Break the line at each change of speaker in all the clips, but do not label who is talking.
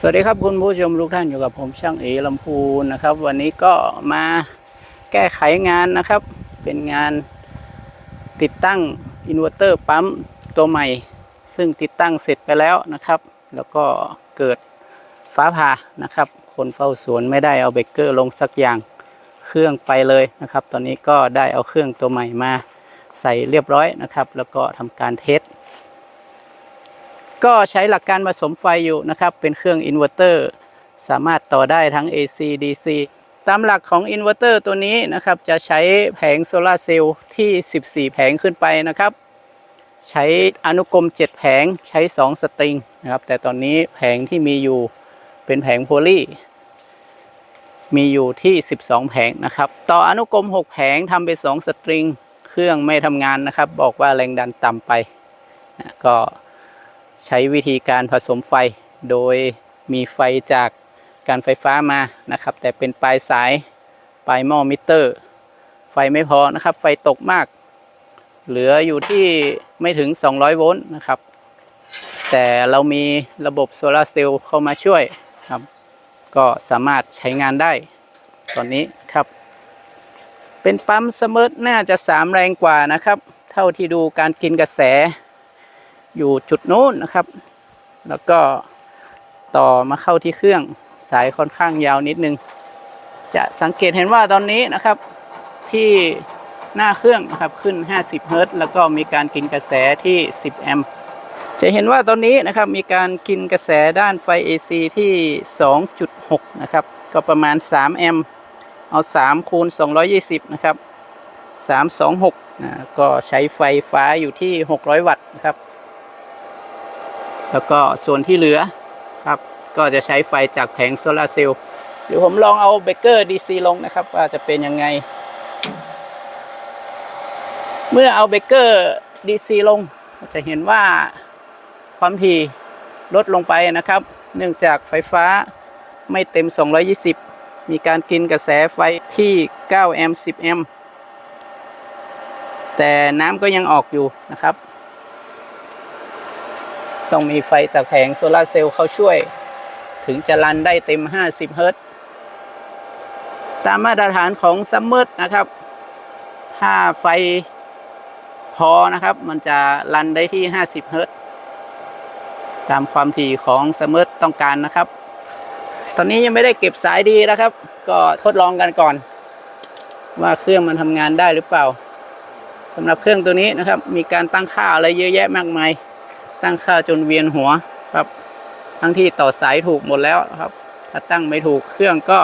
สวัสดีครับคุณผู้ชมทุกท่านอยู่กับผมช่างเอลำพูนนะครับ วันนี้ก็มาแก้ไขงานนะครับ เป็นงานติดตั้งอินเวอร์เตอร์ปั๊มตัวใหม่ ซึ่งติดตั้งเสร็จไปแล้วนะครับ แล้วก็เกิดฟ้าผ่านะครับ คนเฝ้าสวนไม่ได้เอาเบรกเกอร์ลงสักอย่างเครื่องไปเลยนะครับ ตอนนี้ก็ได้เอาเครื่องตัวใหม่มาใส่เรียบร้อยนะครับ แล้วก็ทำการเทส ก็ใช้หลักการผสมไฟอยู่นะครับ เป็นเครื่องอินเวอร์เตอร์สามารถต่อได้ทั้ง AC DC ตามหลักของอินเวอร์เตอร์ตัวนี้นะครับ จะใช้แผงโซลาเซลล์ที่ 14 แผงขึ้นไปนะครับ ใช้อนุกรม 7 แผงใช้ 2 สตริงนะครับ แต่ตอนนี้แผงที่มีอยู่เป็นแผงโพลีมีอยู่ที่ 12 แผงนะครับ ต่ออนุกรม 6 แผงทำไป 2 สตริง เครื่องไม่ทำงานนะครับ บอกว่าแรงดันต่ำไปนะก็ ใช้วิธีการผสมไฟ โดยมีไฟจากการไฟฟ้ามานะครับ แต่เป็นปลายสายปลายหม้อมิเตอร์ ไฟไม่พอนะครับ ไฟตกมาก เหลืออยู่ที่ไม่ถึง 200 โวลต์นะครับ แต่เรามีระบบโซลาร์เซลล์เข้ามาช่วยครับ ก็สามารถใช้งานได้ ตอนนี้ครับ เป็นปั๊มเสมอน่าจะ 3 แรงกว่านะครับ เท่าที่ดูการกินกระแส อยู่จุดนู้นนะครับ แล้วก็ต่อมาเข้าที่เครื่องสายค่อนข้างยาวนิดนึง จะสังเกตเห็นว่าตอนนี้นะครับที่หน้าเครื่องนะครับขึ้น 50 เฮิรตซ์แล้วก็มีการกินกระแสที่ 10 แอมป์จะเห็นว่าตอนนี้นะครับมีการกินกระแสด้านไฟ AC ที่ 2.6 นะครับ ก็ประมาณ 3 แอมป์เอา 3 คูณ 220 นะครับ 326นะก็ใช้ไฟฟ้าอยู่ที่ 600 วัตต์นะครับ แล้วก็ส่วนที่เหลือครับก็จะใช้ไฟจากแผงโซลาเซลล์เดี๋ยวผมลองเอาเบเกอร์ DC ลงนะครับ ว่าจะเป็นยังไง เมื่อเอาเบเกอร์ DC ลง จะเห็นว่าความถี่ลดลงไปนะครับ เนื่องจากไฟฟ้าไม่เต็ม 220 มีการกินกระแสไฟที่ 9 แอมป์ 10 แอมป์ แต่น้ำก็ยังออกอยู่นะครับ ต้องมีไฟจากแผงโซลาร์เซลล์เข้าช่วย ถึงจะรันได้เต็ม 50 เฮิรต์ตามมาตรฐานของซัมเมอร์นะครับ ถ้าไฟพอนะครับ มันจะรันได้ที่ 50 เฮิรตซ์ตามความถี่ของซัมเมอร์ต้องการนะครับ ตอนนี้ยังไม่ได้เก็บสายดีนะครับ ก็ทดลองกันก่อน ว่าเครื่องมันทำงานได้หรือเปล่าสำหรับเครื่องตัวนี้นะครับ มีการตั้งค่าอะไรเยอะแยะมากมาย ตั้งค่าจนเวียนหัวครับ ทั้งที่ต่อสายถูกหมดแล้วครับ ถ้าตั้งไม่ถูกเครื่องก็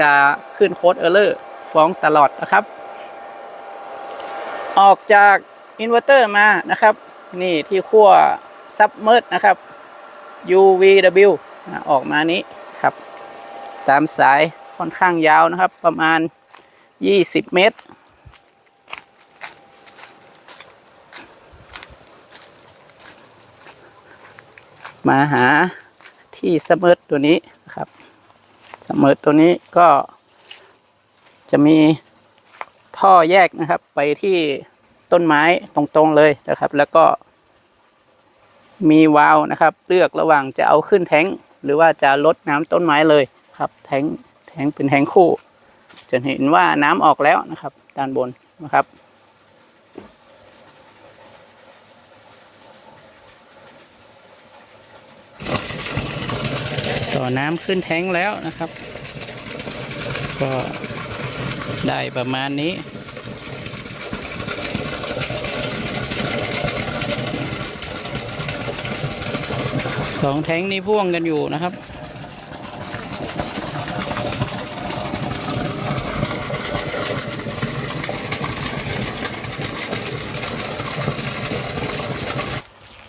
จะขึ้นโค้ดเออร์เลอร์ฟ้องตลอดนะครับ ออกจากอินเวอร์เตอร์มานะครับ นี่ที่ขั้วซับเมิร์นะครับ UVW อออกมานี้ครับ ตามสายค่อนข้างยาวนะครับ ประมาณ 20 เมตร มาหาที่เสมอตัวนี้นะครับเสมอตัวนี้ก็จะมีท่อแยกนะครับ ไปที่ต้นไม้ตรงๆเลยนะครับ แล้วก็มีวาล์วนะครับ เลือกระหว่างจะเอาขึ้นแทงหรือว่าจะลดน้ำต้นไม้เลยครับแทงแทงเป็นแทงคู่จะเห็นว่าน้ำออกแล้วนะครับ ด้านบนนะครับ ต่อน้ำขึ้นแท้งแล้วนะครับ ก็ได้ประมาณนี้ สองแท้งนี้พ่วงกันอยู่นะครับ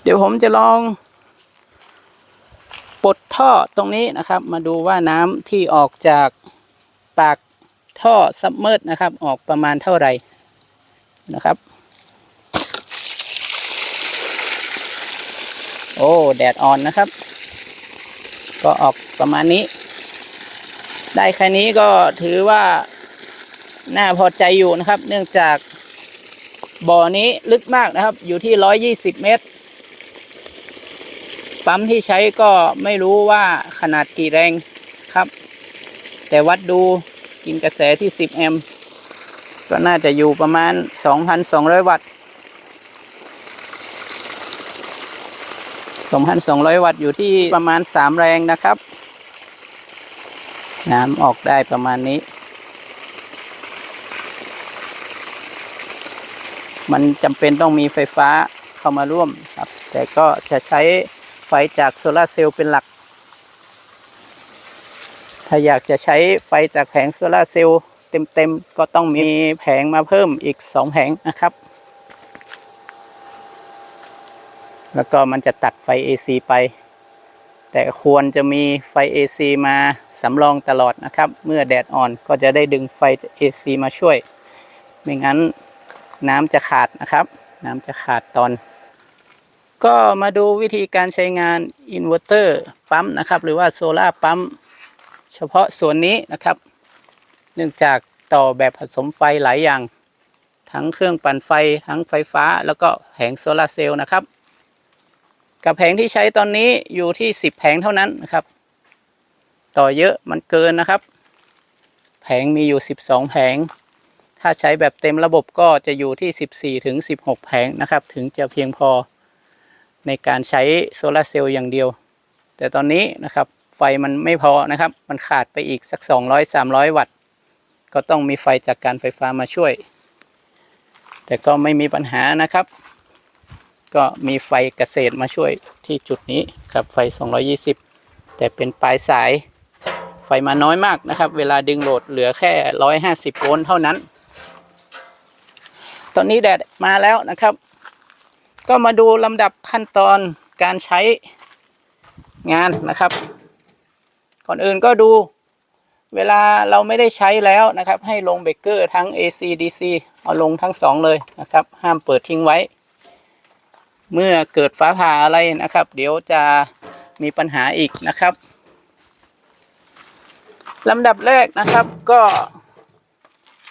เดี๋ยวผมจะลอง ปลดท่อตรงนี้นะครับ มาดูว่าน้ำที่ออกจากปากท่อซับเมอร์นะครับ ออกประมาณเท่าไหร่นะครับ โอ้แดดอ่อนนะครับ ก็ออกประมาณนี้ ได้แค่นี้ก็ถือว่าน่าพอใจอยู่นะครับ เนื่องจากบ่อนี้ลึกมากนะครับ อยู่ที่ 120 เมตร ปั๊มที่ใช้ก็ไม่รู้ว่าขนาดกี่แรงครับ แต่วัดดูกินกระแสที่ 10 แอมป์ก็น่าจะอยู่ประมาณ 2,200 วัตต์ 2,200 วัตต์อยู่ที่ประมาณ 3 แรงนะครับ น้ำออกได้ประมาณนี้ มันจำเป็นต้องมีไฟฟ้าเข้ามาร่วมครับ แต่ก็จะใช้ ไฟจากโซลาเซลล์เป็นหลัก ถ้าอยากจะใช้ไฟจากแผงโซลาเซลล์เต็มๆ ก็ต้องมีแผงมาเพิ่มอีก 2 แผงนะครับ แล้วก็มันจะตัดไฟ AC ไป แต่ควรจะมีไฟ AC มาสำรองตลอดนะครับ เมื่อแดดอ่อนก็จะได้ดึงไฟ AC มาช่วย ไม่งั้นน้ำจะขาดนะครับ น้ำจะขาดตอน ก็มาดูวิธีการใช้งานอินเวอร์เตอร์ปั๊มนะครับ หรือว่าโซลาปั๊มเฉพาะส่วนนี้นะครับ เนื่องจากต่อแบบผสมไฟหลายอย่าง ทั้งเครื่องปั่นไฟทั้งไฟฟ้า แล้วก็แผงโซลาเซลล์นะครับ กับแผงที่ใช้ตอนนี้อยู่ที่ 10 แผงเท่านั้นนะครับ ต่อเยอะมันเกินนะครับ แผงมีอยู่ 12 แผง ถ้าใช้แบบเต็มระบบก็จะอยู่ที่ 14ถึง16 แผงนะครับ ถึงจะเพียงพอ ในการใช้โซลาร์เซลล์อย่างเดียว แต่ตอนนี้นะครับไฟมันไม่พอนะครับ มันขาดไปอีกสัก 200-300 วัตต์ ก็ต้องมีไฟจากการไฟฟ้ามาช่วย แต่ก็ไม่มีปัญหานะครับ ก็มีไฟเกษตรมาช่วยที่จุดนี้ครับไฟ 220 แต่เป็นปลายสายไฟมาน้อยมากนะครับ เวลาดึงโหลดเหลือแค่ 150 โวลต์เท่านั้น ตอนนี้แดดมาแล้วนะครับ ก็มาดูลำดับขั้นตอนการใช้งานนะครับ ก่อนอื่นก็ดูเวลาเราไม่ได้ใช้แล้วนะครับ ให้ลงเบรกเกอร์ทั้ง AC DC เอาลงทั้งสองเลยนะครับ ห้ามเปิดทิ้งไว้ เมื่อเกิดฟ้าผ่าอะไรนะครับ เดี๋ยวจะมีปัญหาอีกนะครับลำดับแรกนะครับก็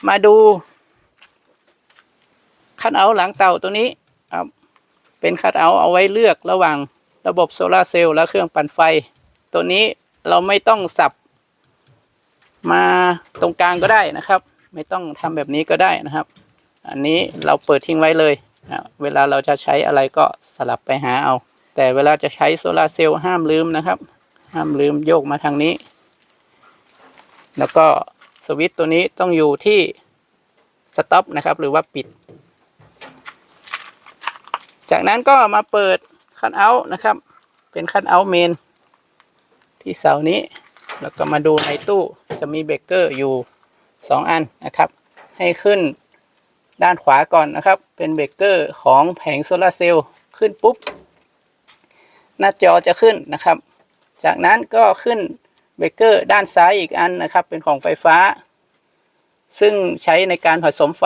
มาดูคัดเอาหลังเต่าตัวนี้ เป็นคัดเอาท์เอาไว้เลือกระหว่างระบบโซลาเซลล์และเครื่องปั่นไฟ ตัวนี้เราไม่ต้องสับมาตรงกลางก็ได้นะครับ ไม่ต้องทำแบบนี้ก็ได้นะครับ อันนี้เราเปิดทิ้งไว้เลยนะเวลาเราจะใช้อะไรก็สลับไปหาเอา แต่เวลาจะใช้โซลาเซลล์ห้ามลืมนะครับ ห้ามลืมโยกมาทางนี้ แล้วก็สวิตช์ตัวนี้ต้องอยู่ที่สต็อปนะครับ หรือว่าปิด จากนั้นก็มาเปิดคันเอาท์นะครับ เป็นคันเอาท์เมน ที่เสานี้ แล้วก็มาดูในตู้จะมีเบรกเกอร์อยู่ 2 อันนะครับ ให้ขึ้นด้านขวาก่อนนะครับ เป็นเบรกเกอร์ของแผงโซลาร์เซลล์ขึ้นปุ๊บ หน้าจอจะขึ้นนะครับ จากนั้นก็ขึ้นเบรกเกอร์ด้านซ้ายอีกอันนะครับ เป็นของไฟฟ้า ซึ่งใช้ในการผสมไฟ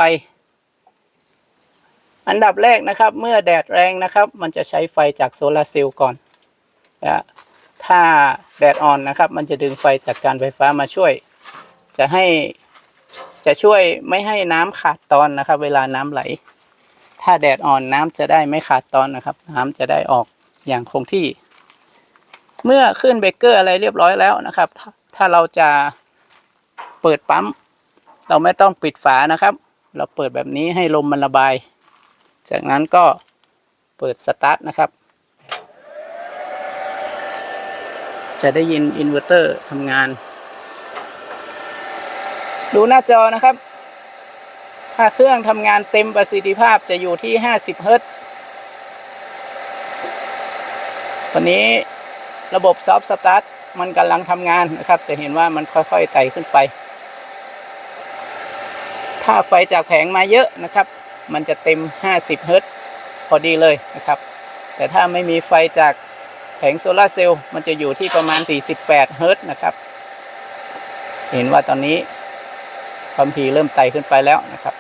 อันดับแรกนะครับ เมื่อแดดแรงนะครับ มันจะใช้ไฟจากโซลาร์เซลล์ก่อนนะถ้าแดดอ่อนนะครับ มันจะดึงไฟจากการไฟฟ้ามาช่วย จะให้จะช่วยไม่ให้น้ำขาดตอนนะครับ เวลาน้ำไหล ถ้าแดดอ่อนน้ำจะได้ไม่ขาดตอนนะครับ น้ำจะได้ออกอย่างคงที่ เมื่อขึ้นเบเกอร์อะไรเรียบร้อยแล้วนะครับถ้าถ้าเราจะเปิดปั๊ม เราไม่ต้องปิดฝานะครับ เราเปิดแบบนี้ให้ลมมันระบาย จากนั้นก็เปิดสตาร์ทนะครับ จะได้ยินอินเวอร์เตอร์ทำงาน ดูหน้าจอนะครับ ถ้าเครื่องทำงานเต็มประสิทธิภาพจะอยู่ที่ 50 เฮิรตซ์ตอนนี้ระบบซอฟต์สตาร์ทมันกำลังทำงานนะครับ จะเห็นว่ามันค่อยๆไต่ขึ้นไป ถ้าไฟจากแผงมาเยอะนะครับ มันจะเต็ม 50 เฮิรตซ์พอดีเลยนะครับ แต่ถ้าไม่มีไฟจากแผงโซลาร์เซลล์มันจะอยู่ที่ประมาณ 48 เฮิรตซ์นะครับ เห็นว่าตอนนี้ความถี่เริ่มไต่ขึ้นไปแล้วนะครับ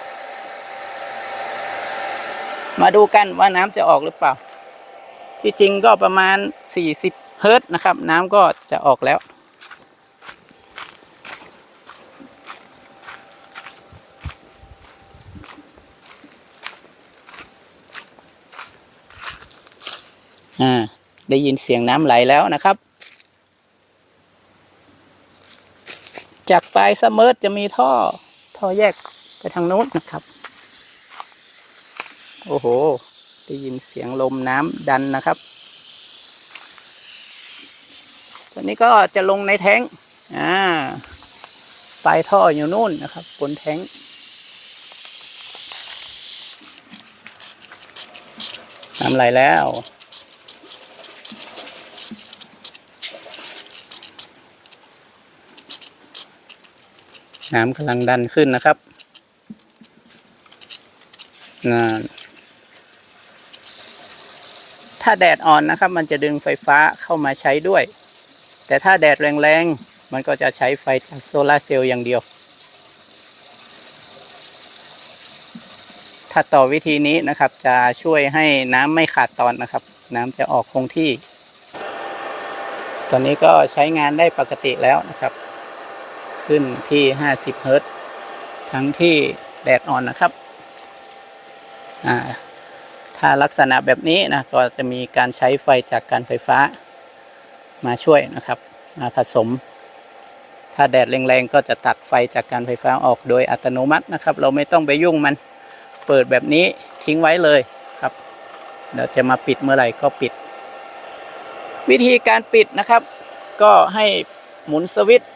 มาดูกันว่าน้ำจะออกหรือเปล่า ที่จริงก็ประมาณ 40 เฮิรตซ์นะครับ น้ำก็จะออกแล้ว อ่า ได้ยินเสียงน้ำไหลแล้วนะครับ จากปลายสมิร์จะมีท่อ ท่อแยกไปทางโน้นนะครับ โอ้โห ได้ยินเสียงลมน้ำดันนะครับตัวนี้ก็จะลงในแท้งอ่าปลายท่ออยู่นู่นนะครับบนแท้งน้ำไหลแล้ว น้ำกำลังดันขึ้นนะครับนั่นถ้าแดดอ่อนนะครับ มันจะดึงไฟฟ้าเข้ามาใช้ด้วย แต่ถ้าแดดแรงๆ มันก็จะใช้ไฟจากโซลาร์เซลล์อย่างเดียว ถ้าต่อวิธีนี้นะครับ จะช่วยให้น้ำไม่ขาดตอนนะครับ น้ำจะออกคงที่ ตอนนี้ก็ใช้งานได้ปกติแล้วนะครับ ขึ้นที่ 50เฮิรต์ทั้งที่แดดอ่อนนะครับอ่าถ้าลักษณะแบบนี้นะก็จะมีการใช้ไฟจากการไฟฟ้ามาช่วยนะครับ มาผสม ถ้าแดดแรงๆก็จะตัดไฟจากการไฟฟ้าออกโดยอัตโนมัตินะครับ เราไม่ต้องไปยุ่งมันเปิดแบบนี้ทิ้งไว้เลยครับเดี๋ยวจะมาปิดเมื่อไหร่ก็ปิด วิธีการปิดนะครับ ก็ให้หมุนสวิตช์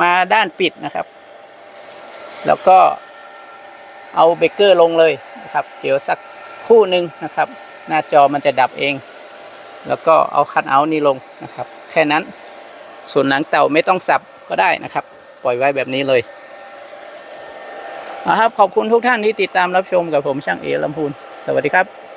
มาด้านปิดนะครับ แล้วก็เอาเบเกอร์ลงเลยนะครับ เดี๋ยวสักคู่หนึ่งนะครับ หน้าจอมันจะดับเอง แล้วก็เอาคันเอาท์นี้ลงนะครับ แค่นั้น ส่วนหนังเต่าไม่ต้องสับก็ได้นะครับ ปล่อยไว้แบบนี้เลยนะครับขอบคุณทุกท่านที่ติดตามรับชมกับผมช่างเอลำพูน สวัสดีครับ